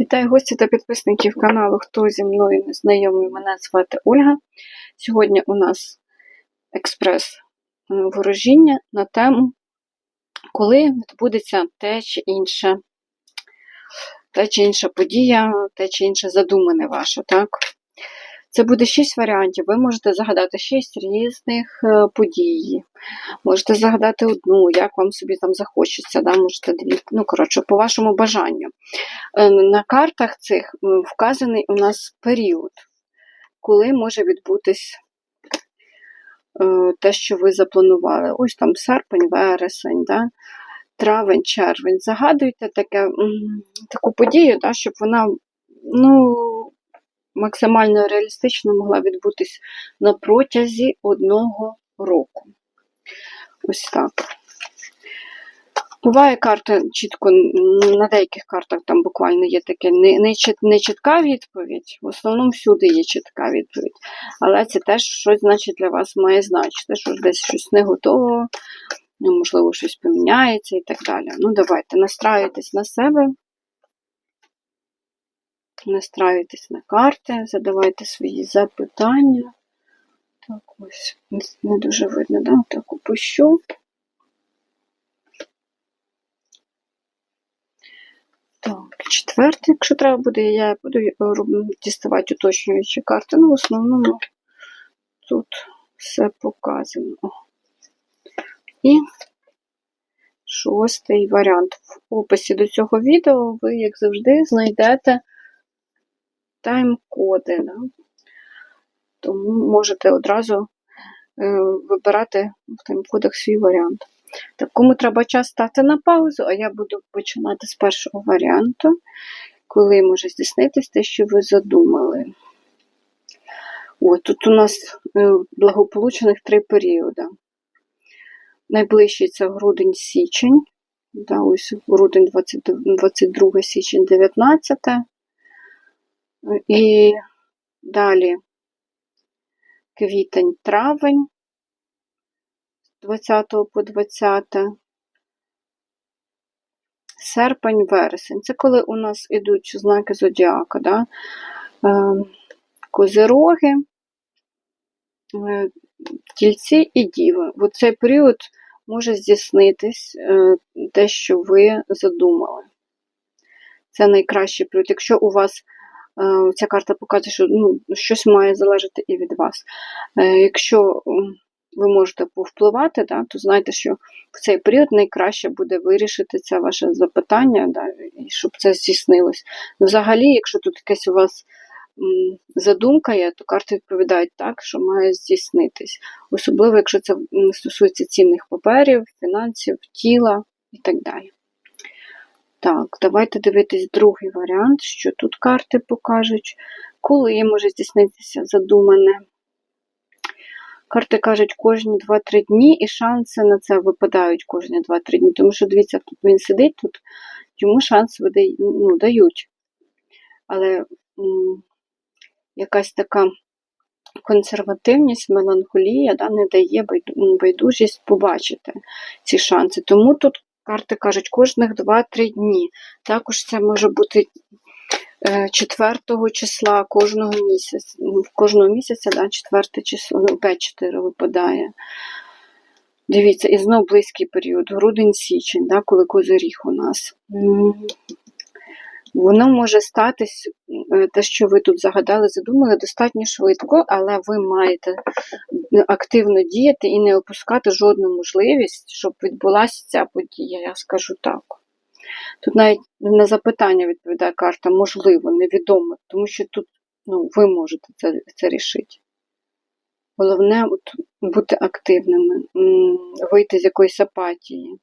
Вітаю гості та підписників каналу. Хто зі мною не знайомий, мене звати Ольга. Сьогодні у нас експрес е, ворожіння на тему, коли відбудеться те чи інше, те чи інша подія, те чи інше задумане ваше. так? Це буде шість варіантів. Ви можете загадати шість різних е, подій. Можете загадати одну, як вам собі там захочеться, да? можете дві. Ну, коротше, по вашому бажанню. Е, На картах цих вказаний у нас період, коли може відбутись е, те, що ви запланували. Ось там серпень, вересень, да? травень, червень. Загадуйте таке, таку подію, да, щоб вона ну, максимально реалістично могла відбутись на протязі одного року. Ось так. Буває карта чітко, на деяких картах там буквально є таке не, чітка відповідь. В основному всюди є чітка відповідь. Але це теж щось значить для вас має значити, що десь щось не готово, ну, можливо, щось поміняється і так далі. Ну, давайте, настраюйтесь на себе, настраюйтесь на карти, задавайте свої запитання. Так, ось, не, дуже видно, да? Так опущу. Так, четвертий, якщо треба буде, я буду е, діставати уточнюючі карти. Ну, в основному тут все показано. І шостий варіант. В описі до цього відео ви, як завжди, знайдете тайм-коди. Да? Тому можете одразу е, вибирати в тайм-кодах свій варіант. Так, кому треба час стати на паузу, а я буду починати з першого варіанту, коли може здійснитись те, що ви задумали. О, тут у нас е, благополучених три періоди. Найближчий це грудень-січень. Да, ось грудень 22 січень 19. І далі квітень-травень з 20 по 20. Серпень, вересень. Це коли у нас ідуть знаки зодіака, да? е, козироги, е, тільці і діви. В цей період може здійснитись е, те, що ви задумали. Це найкращий період. Якщо у вас ця карта показує, що ну, щось має залежати і від вас. Е, Якщо ви можете повпливати, да, то знайте, що в цей період найкраще буде вирішити це ваше запитання, да, і щоб це здійснилось. Ну, взагалі, якщо тут якась у вас задумка є, то карти відповідають так, що має здійснитись. Особливо, якщо це стосується цінних паперів, фінансів, тіла і так далі. Так, давайте дивитись другий варіант, що тут карти покажуть, коли може здійснитися задумане. Карти кажуть кожні 2-3 дні, і шанси на це випадають кожні 2-3 дні. Тому що, дивіться, тут він сидить тут, йому шанс видай- ну, дають. Але м, якась така консервативність, меланхолія да, не дає байду- байдужість побачити ці шанси. Тому тут карти кажуть кожних 2-3 дні. Також це може бути е, 4 числа кожного місяця. Ну, Кожного місяця, да, 4 число, ну, 5-4 випадає. Дивіться, і знов близький період, грудень-січень, да, коли козиріг у нас. Воно може статись, е, те, що ви тут загадали, задумали, достатньо швидко, але ви маєте активно діяти і не опускати жодну можливість, щоб відбулася ця подія, я скажу так. Тут навіть на запитання відповідає карта, можливо, невідомо, тому що тут ну, ви можете це, це рішити. Головне от, бути активними, вийти з якоїсь апатії,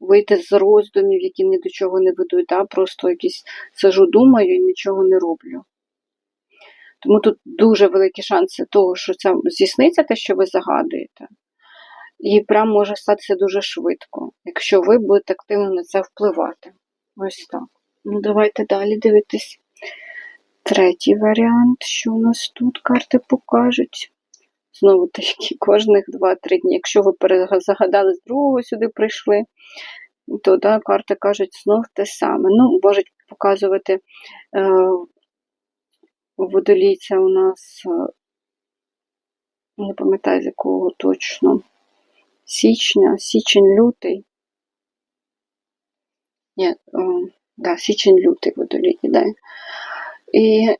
вийти з роздумів, які ні до чого не ведуть, а просто якісь сижу, думаю і нічого не роблю. Тому тут дуже великі шанси того, що це здійсниться те, що ви загадуєте. І прям може статися дуже швидко, якщо ви будете активно на це впливати. Ось так. Ну, давайте далі дивитись. Третій варіант, що у нас тут карти покажуть. Знову таки, кожних 2-3 дні. Якщо ви перезагадали з другого сюди прийшли, то да, карти кажуть знов те саме. Ну, можуть показувати е, водолійця у нас, е, не пам'ятаю з якого точно, січня, січень-лютий. Ні, е, да, січень-лютий водолій іде. І е,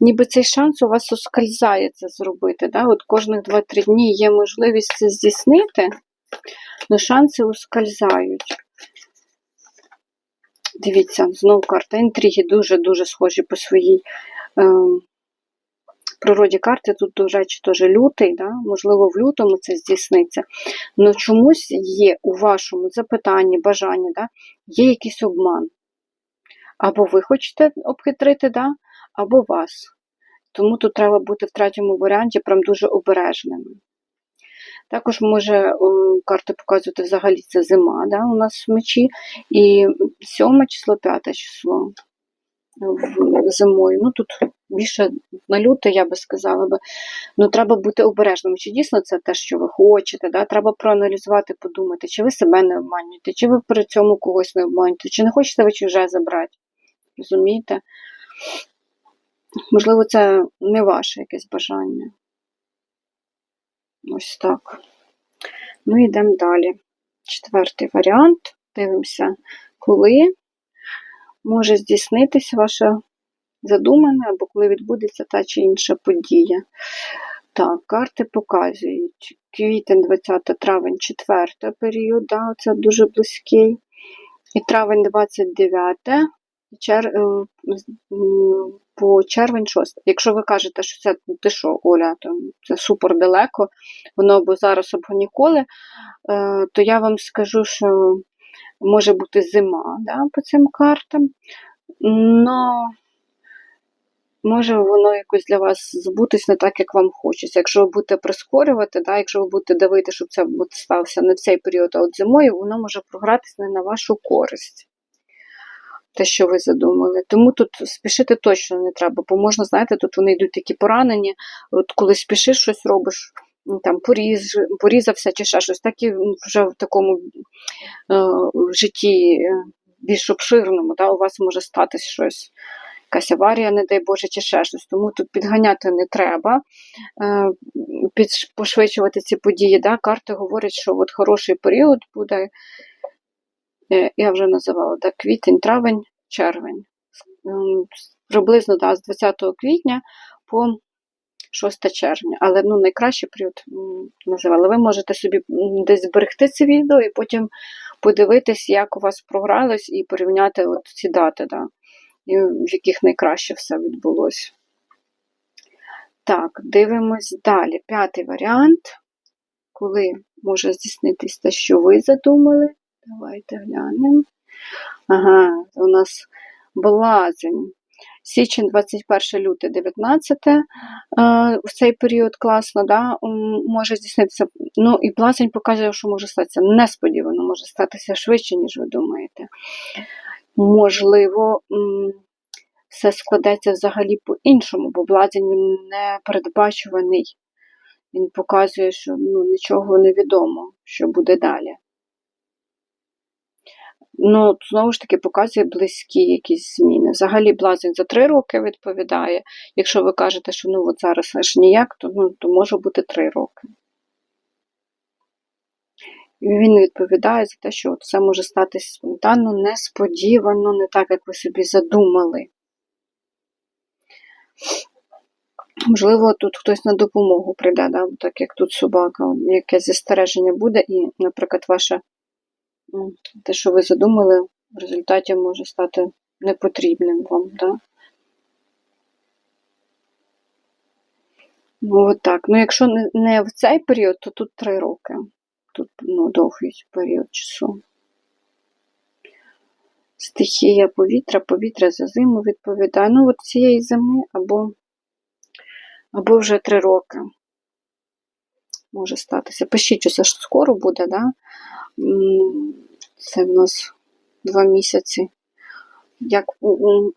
ніби цей шанс у вас ускользає це зробити. Да? От кожних 2-3 дні є можливість це здійснити, але шанси ускользають. Дивіться, знову карта інтриги дуже-дуже схожі по своїй е, природі карти. Тут, до речі, теж лютий, да? можливо, в лютому це здійсниться. Але чомусь є у вашому запитанні, бажанні, да? є якийсь обман. Або ви хочете обхитрити, да? Або вас. Тому тут треба бути в третьому варіанті прям дуже обережними. Також може о, карти показувати взагалі це зима да, у нас в мечі. І 7 число, 5 число зимою. Ну тут більше на люте, я би сказала би. Ну треба бути обережними. Чи дійсно це те, що ви хочете? Да? Треба проаналізувати, подумати, чи ви себе не обманюєте, чи ви при цьому когось не обманюєте, чи не хочете ви чуже забрати. Розумієте? Можливо, це не ваше якесь бажання. Ось так. Ну, йдемо далі. Четвертий варіант. Дивимося, коли може здійснитися ваше задумане, або коли відбудеться та чи інша подія. Так, карти показують квітень 20 травень, 4 період, да, це дуже близький. І травень 29, і чер... е, по червень 6. Якщо ви кажете, що це ти що, Оля, там, це супер далеко, воно або зараз, або ніколи, е, то я вам скажу, що може бути зима да, по цим картам. Но може воно якось для вас збутись не так, як вам хочеться. Якщо ви будете прискорювати, да, якщо ви будете дивити, щоб це от стався не в цей період, а от зимою, воно може програтись не на вашу користь. Те, що ви задумали. Тому тут спішити точно не треба, бо можна, знаєте, тут вони йдуть такі поранені. От коли спішиш щось робиш, там поріз, порізався чи ще щось, так і вже в такому е, житті е, більш обширному, да, у вас може статись щось, якась аварія, не дай Боже, чи ще щось. Тому тут підганяти не треба, е, пошвидшувати ці події. Да. Карти говорять, що от хороший період буде. Е, Я вже називала да, квітень, травень, червень. Приблизно да, з 20 квітня по 6 червня. Але ну, найкращий період м, називала. Ви можете собі десь зберегти це відео і потім подивитись, як у вас програлось, і порівняти от ці дати, да, в яких найкраще все відбулося. Так, дивимось далі. П'ятий варіант, коли може здійснитись те, що ви задумали. Давайте глянемо. Ага, у нас блазень. Січень 21 лютий 19 е, в цей період класно, да, може здійснитися. Ну і блазень показує, що може статися несподівано, може статися швидше, ніж ви думаєте. Можливо, все складеться взагалі по-іншому, бо блазень не передбачуваний. Він показує, що ну, нічого не відомо, що буде далі. Ну, знову ж таки, показує близькі якісь зміни. Взагалі, блазень за три роки відповідає. Якщо ви кажете, що ну от зараз аж ніяк, то, ну, то може бути три роки. Він відповідає за те, що все може статись спонтанно, несподівано, не так, як ви собі задумали. Можливо, тут хтось на допомогу прийде, да? так як тут собака, якесь застереження буде, і, наприклад, ваше м, те, що ви задумали, в результаті може стати непотрібним вам. Да? Ну, от так. Ну, якщо не, не в цей період, то тут три роки. Тут ну, довгий період часу. Стихія повітря, повітря за зиму відповідає. Ну, от цієї зими або, або вже три роки може статися. Пишіть, це ж скоро буде, да? Це в нас два місяці. Як,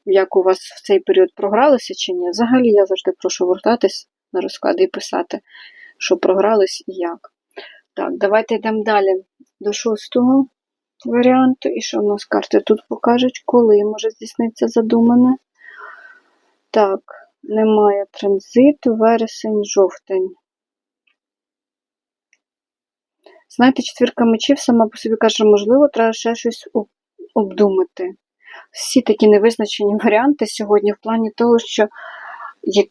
як у вас в цей період програлося чи ні? Взагалі я завжди прошу вертатись на розклади і писати, що програлись і як. Так, давайте йдемо далі до шостого. варіанту. І що в нас карти тут покажуть, коли може здійснитися задумане. Так, немає транзиту, вересень, жовтень. Знаєте, четвірка мечів сама по собі каже, можливо, треба ще щось обдумати. Всі такі невизначені варіанти сьогодні в плані того, що як,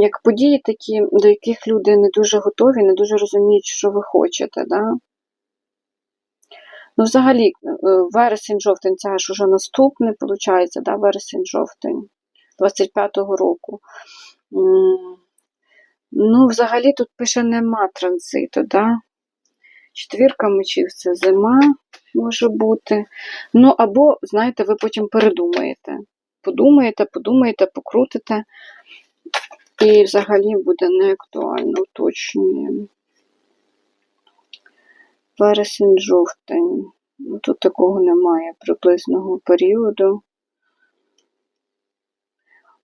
як події такі, до яких люди не дуже готові, не дуже розуміють, що ви хочете. Да? Ну, взагалі, е, вересень-жовтень це аж уже наступне, виходить, да? вересень-жовтень 25-го року. Ну, взагалі тут пише нема транзиту, да? Четвірка мечів це зима може бути. Ну, або, знаєте, ви потім передумаєте. Подумаєте, подумаєте, покрутите. І взагалі буде неактуально, уточнюємо. Вересень, жовтень. Ну, Тут такого немає приблизного періоду.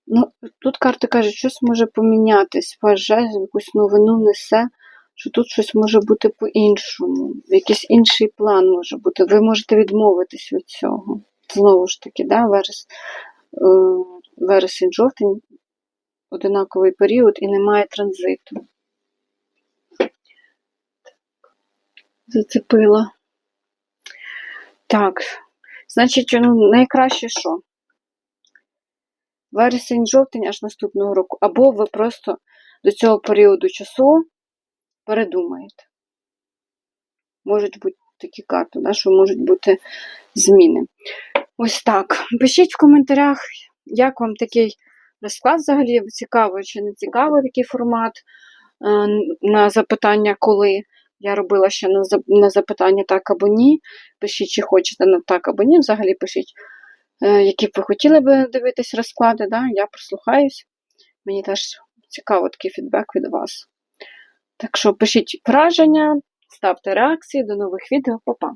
Ну, тут карти кажуть, щось може помінятись, ваш жезл якусь новину несе, що тут щось може бути по-іншому, якийсь інший план може бути. Ви можете відмовитись від цього. Знову ж таки, да, верес, е, вересень, жовтень, одинаковий період і немає транзиту. Зацепила. Так, значить, ну, найкраще що? Вересень, жовтень аж наступного року. Або ви просто до цього періоду часу передумаєте. Можуть бути такі карти, да, що можуть бути зміни. Ось так. Пишіть в коментарях, як вам такий розклад взагалі цікаво чи не цікавий такий формат е, на запитання, коли. Я робила ще на запитання так або ні. Пишіть, чи хочете на так або ні. Взагалі пишіть, е, які б ви хотіли би дивитись розклади. Да? Я прислухаюсь. Мені теж цікаво такий фідбек від вас. Так що пишіть враження, ставте реакції. До нових відео. Па-па!